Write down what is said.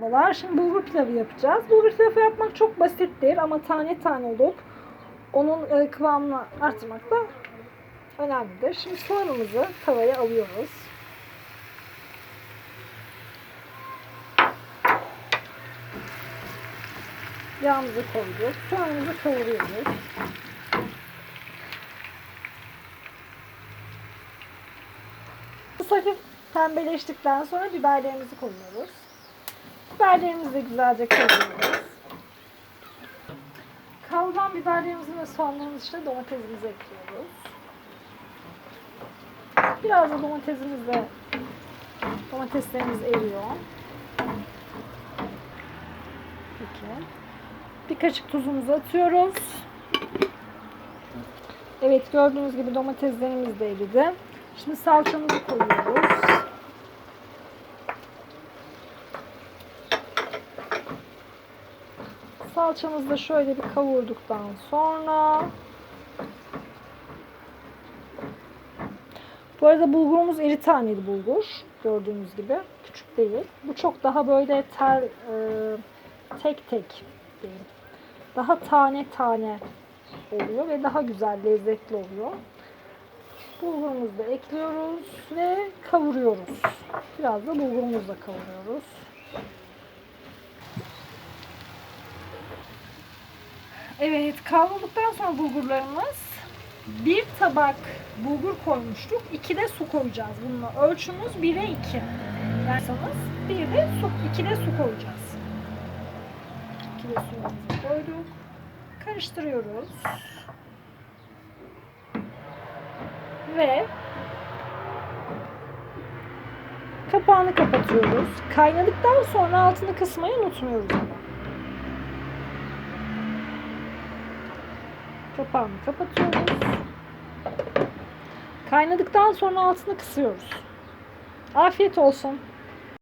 Merhabalar. Şimdi bulgur pilavı yapacağız. Bulgur pilavı yapmak çok basittir ama tane tane olup onun e, kıvamını artırmak da önemlidir. Şimdi soğanımızı tavaya alıyoruz. Yağımızı koyduk. Soğanımızı kavuruyoruz. Hafif pembeleştikten sonra biberlerimizi koyuyoruz. Biberlerimizi de güzelce kavuruyoruz. Kavrulan biberlerimizi ve soğanlarımızı işte domatesimizi ekliyoruz. Biraz da domatesimiz de domateslerimiz eriyor. Peki. Bir kaşık tuzumuzu atıyoruz. Evet gördüğünüz gibi domateslerimiz de eridi. Şimdi salçamızı koyuyoruz. Salçamızı da şöyle bir kavurduktan sonra Bu arada bulgurumuz iri taneli bulgur. Gördüğünüz gibi. Küçük değil. Bu çok daha böyle ter, e, tek tek değil. Daha tane tane oluyor ve daha güzel, lezzetli oluyor. Bulgurumuzu da ekliyoruz ve kavuruyoruz. Biraz da bulgurumuzla kavuruyoruz. Evet, kavrulduktan sonra bulgurlarımız bir tabak bulgur koymuştuk. iki de su koyacağız. Bununla ölçümüz 1'e 2. Derseniz bir de su, iki de su koyacağız. İki de suyumuzu koyduk. Karıştırıyoruz. Ve kapağını kapatıyoruz. Kaynadıktan sonra altını kısmayı unutmuyoruz ama. Kapağını kapatıyoruz. Kaynadıktan sonra altını kısıyoruz. Afiyet olsun.